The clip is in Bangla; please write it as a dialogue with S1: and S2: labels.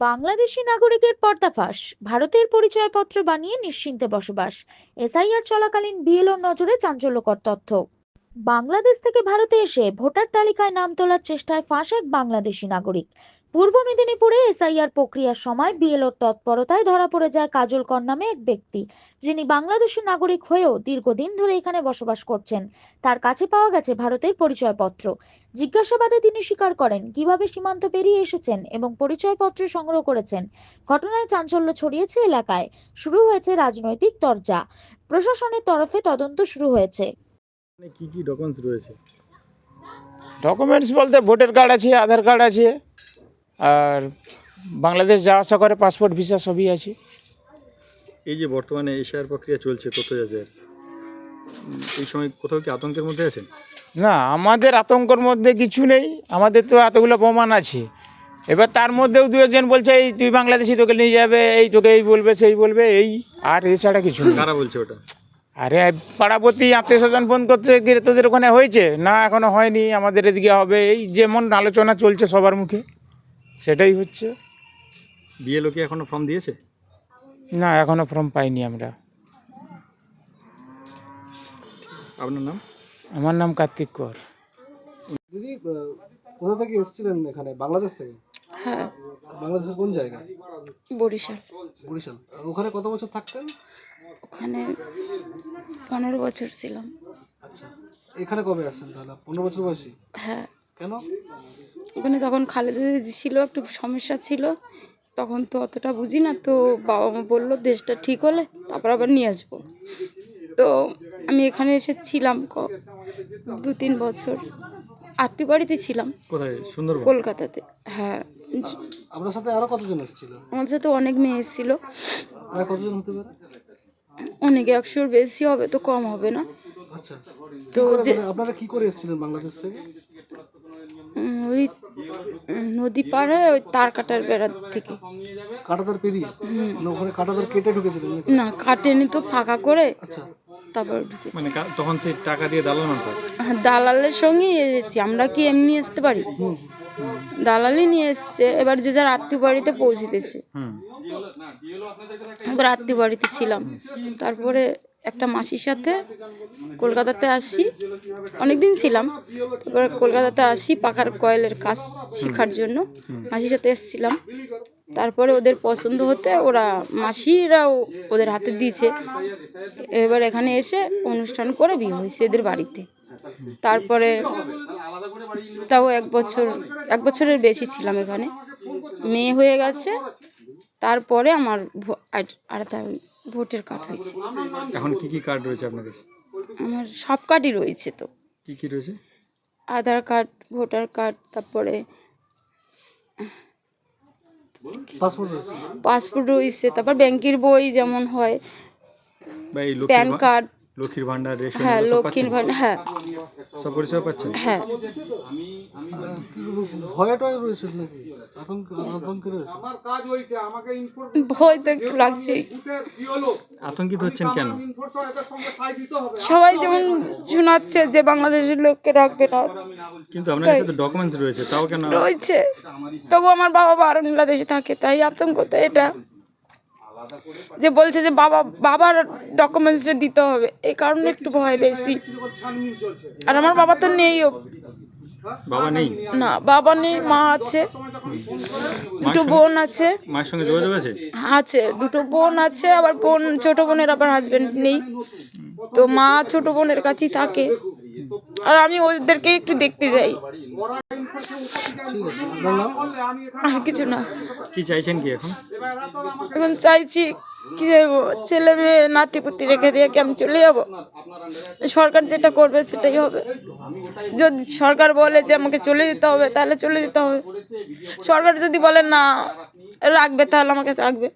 S1: বাংলাদেশি নাগরিকের পর্দাফাঁস ভারতের পরিচয়পত্র বানিয়ে নিশ্চিন্তে বসবাস। এসআইআর চলাকালীন বিএলওর নজরে চাঞ্চল্যকর তথ্য। বাংলাদেশ থেকে ভারতে এসে ভোটার তালিকায় নাম তোলার চেষ্টায় ফাঁস এক বাংলাদেশি নাগরিক। পূর্ব মেদিনীপুরে এসআইআর প্রক্রিয়ার সময় বিএলওর তৎপরতায় ধরা পড়ে যায় কাজল কর নামে এক ব্যক্তি যিনি বাংলাদেশি নাগরিক হয়েও দীর্ঘদিন ধরে এখানে বসবাস করছেন। তার কাছে পাওয়া গেছে ভারতের পরিচয়পত্র। জিজ্ঞাসাবাদে তিনি স্বীকার করেন কীভাবে সীমান্ত পেরিয়ে এসেছেন এবং পরিচয়পত্র সংগ্রহ করেছেন? ঘটনায় চাঞ্চল্য ছড়িয়েছে এলাকায়। শুরু হয়েছে রাজনৈতিক তরজা। প্রশাসনের তরফে তদন্ত শুরু হয়েছে।
S2: মানে কি কি ডকুমেন্টস রয়েছে?
S3: ডকুমেন্টস বলতে ভোটার কার্ড আছে আধার কার্ড আছে। আর বাংলাদেশ যাওয়া আসা করে পাসপোর্ট ভিসা সবই আছে।
S2: এই যে বর্তমানে এশিয়ার প্রক্রিয়া চলছে তথ্য যাচাইয়ের এই সময় কোথাও কি আতঙ্কের মধ্যে আছেন?
S3: না আমাদের আতঙ্কর মধ্যে কিছু নেই। আমাদের তো এতগুলো প্রমাণ আছে। এবার তার মধ্যেও দু একজন বলছে এই তুই বাংলাদেশি তোকে নিয়ে যাবে এই তোকে এই বলবে সেই বলবে। এই আর এছাড়া কিছু নেই।
S2: কারা বলছে ওটা?
S3: আরে পাড়াপতি আত্মীয় স্বজন ফোন করতে গিয়ে তোদের ওখানে হয়েছে? না এখনও হয়নি আমাদের এদিকে হবে। এই যেমন আলোচনা চলছে সবার মুখে। সেটাই হচ্ছে।
S2: বিএলও কি এখনও ফর্ম দিয়েছে?
S3: না এখনও ফর্ম পাইনি আমরা।
S2: আপনার নাম?
S3: আমার নাম কার্তিক কর।
S4: দিদি কোথা থেকে এসেছিলেন এখানে? বাংলাদেশ থেকে?
S5: হ্যাঁ।
S4: বাংলাদেশের কোন জায়গা
S5: বরিশাল।
S4: বরিশাল। ওখানে কত বছর থাকতেন?
S5: ওখানে পনেরো বছর ছিলাম।
S4: আচ্ছা। এখানে কবে আসছেন তাহলে? পনেরো বছর বয়সী?
S5: হ্যাঁ।
S4: কেন?
S5: ওখানে তখন খালেদা ছিল একটু সমস্যা ছিল তখন তো অতটা বুঝি না তো বাবা মা বলল দেশটা ঠিক হলে তারপর আবার নিয়ে আসব। তো আমি এখানে এসেছিলাম ক- দু তিন বছর। আত্মীয় বাড়িতে ছিলাম। কলকাতাতে হ্যাঁ।
S4: আপনার সাথে আরও কতজন এসেছিল?
S5: আমাদের সাথে অনেক মেয়ে এসেছিল।
S4: কতজন হতে পারে?
S5: অনেক একশোর বেশি হবে তো কম হবে না।
S4: আচ্ছা।
S5: তো
S4: মানে আপনারা কি করে এসেছিলেন বাংলাদেশ থেকে?
S5: ওই নদী পার হয়ে ওই তার কাটার বেড়ার থেকে
S4: কাটাতার পেরিয়ে? মানে ওখানে কাটাতার কেটে ঢুকেছিলেন নাকি?
S5: না কাটেনি তো ফাঁকা করে
S4: আচ্ছা।
S5: তারপর ঢুকেছি।
S2: মানে তখন সেই টাকা দিয়ে দালাল
S5: দালালের সঙ্গেই এসেছি আমরা কি এমনি আসতে পারি?
S4: হুম
S5: দালালই নিয়ে এসছে এবার যে যার আত্মীয় বাড়িতে পৌঁছিতেছে। আত্মীয় বাড়িতে ছিলাম তারপরে একটা মাসির সাথে কলকাতাতে আসি। অনেক দিন ছিলাম, তারপর কলকাতাতে আসি, পাখার কয়েলের কাজ শেখার জন্য। মাসির সাথে এসেছিলাম। তারপরে ওদের পছন্দ হতে ওরা মাসিরাও ওদের হাতে দিয়েছে। এবার এখানে এসে অনুষ্ঠান করে বিয়ে হয়েছে এদের বাড়িতে। তারপরে তাও এক বছর, এক বছরের বেশি ছিলাম এখানে। মেয়ে হয়ে গেছে তারপরে আমার আলাদা ভোটের কার্ড হয়েছে।
S2: এখন কি কি কার্ড রয়েছে আপনার কাছে
S5: আমার সব কার্ডই রয়েছে তো।
S2: কি কি রয়েছে?
S5: আধার কার্ড ভোটার কার্ড তারপরে
S4: পাসপোর্ট রয়েছে।
S5: তারপর ব্যাংকের বই যেমন হয় প্যান কার্ড
S2: লক্ষ্মীর ভান্ডার রেশন
S5: হ্যাঁ লক্ষ্মীর ভান্ডার হ্যাঁ।
S2: সব পরিষেবা পাচ্ছেন?
S5: হ্যাঁ।
S4: ভয়ে টয়ে রয়েছে নাকি? আতঙ্ক আতঙ্কে রয়েছে।
S5: ভয় তো একটু লাগছে
S2: আতঙ্কিত হচ্ছেন কেন?
S5: সবাই যেমন শোনাচ্ছে যে বাংলাদেশের লোককে রাখবে না।
S2: কিন্তু আপনার কাছে তো ডকুমেন্টস রয়েছে তাও কেন?
S5: রয়েছে। তবু আমার বাবা বাংলাদেশে থাকে তাই আতঙ্কতে এটা। যে বলছে যে বাবা বাবার ডকুমেন্টসটা দিতে হবে। এই কারণে একটু ভয় বেশি। আর আমার বাবা তো নেইও
S2: বাবা নেই?
S5: না বাবা নেই মা আছে। দুটো বোন আছে।
S2: মায়ের সঙ্গে যোগাযোগ আছে?
S5: আছে দুটো বোন আছে আবার বোন ছোট বোনের আবার হাজবেন্ড নেই। তো মা ছোট বোনের কাছেই থাকে। আর আমি ওদেরকে একটু দেখতে যাই। আর কিছু না।
S2: কি চাইছেন কি এখন?
S5: এখন চাইছি কি যাব ছেলে মেয়ে নাতিপুতি রেখে দিয়ে কি আমি চলে যাব? সরকার যেটা করবে সেটাই হবে। যদি সরকার বলে যে আমাকে চলে যেতে হবে তাহলে চলে যেতে হবে। সরকার যদি বলে না রাখবে তাহলে আমাকে রাখবে।